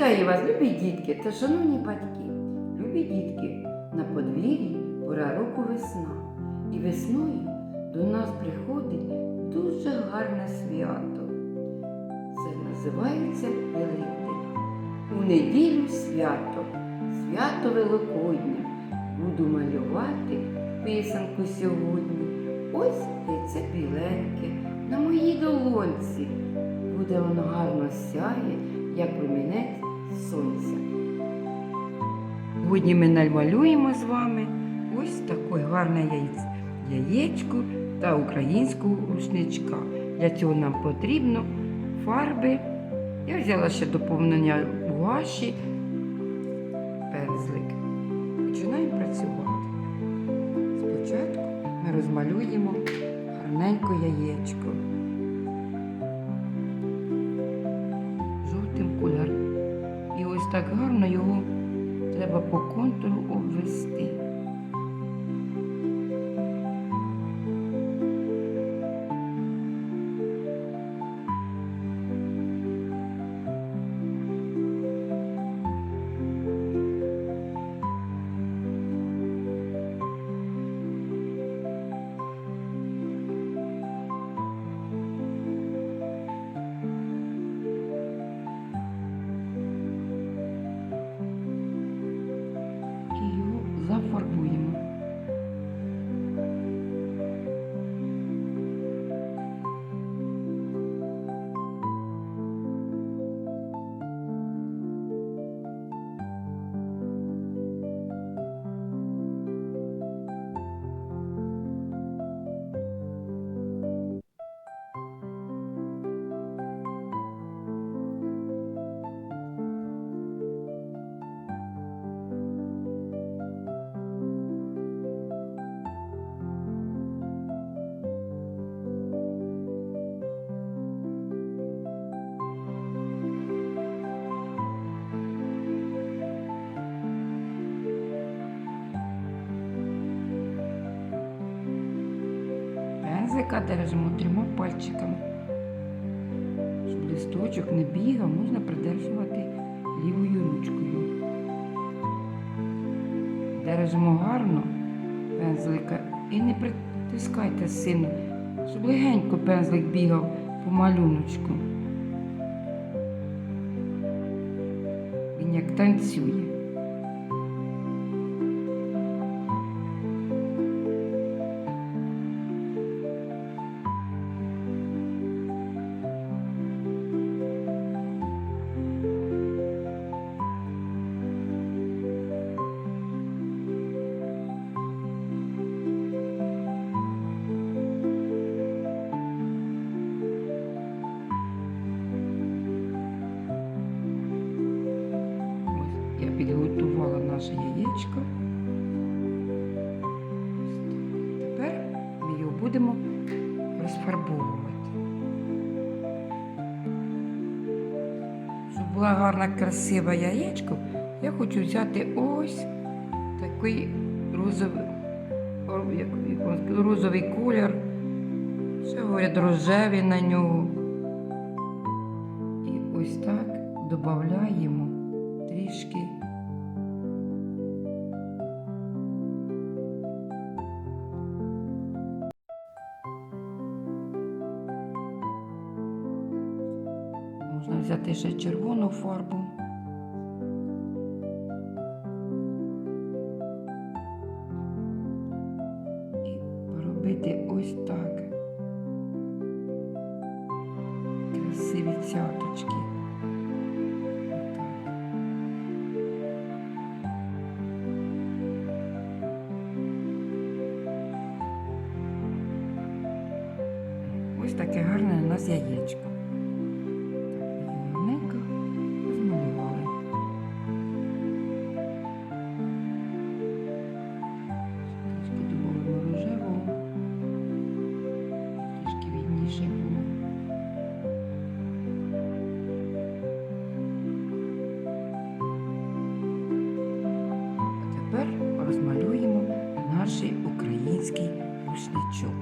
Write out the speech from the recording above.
Вітаю вас, любі дітки та шановні батьки. Любі дітки, на подвір'ї пора року весна. І весною до нас приходить дуже гарне свято. Це називається Великдень. У неділю свято, свято Великодня. Буду малювати писанку сьогодні. Ось яйце біленьке на моїй долонці. Буде воно гарно сяє, як промінець сонця. Сьогодні ми намалюємо з вами ось таке гарне яєчко та українського рушничка. Для цього нам потрібно фарби. Я взяла ще доповнення гуаші, пензлик. Починаємо працювати. Спочатку ми розмалюємо гарненько яєчко. Так гарно його треба по контуру обвести. Зафарбуємо. Пензлика держимо трьома пальчиками. Щоб листочок не бігав, можна придержувати лівою ручкою. Держимо гарно пензлика і не притискайте сильно, щоб легенько пензлик бігав по малюночку. Він як танцює. Підготувала наше яєчко. Тепер ми його будемо розфарбовувати. Щоб була гарна, красива яєчко, я хочу взяти ось такий розовий, розовий колір. Ще говорять рожевий на нього. І ось так додаємо трішки. Взяти ще червону фарбу. І поробити ось так. Красиві цяточки. Ось таке гарне у нас яєчко. розмалюємо наш український рушничок.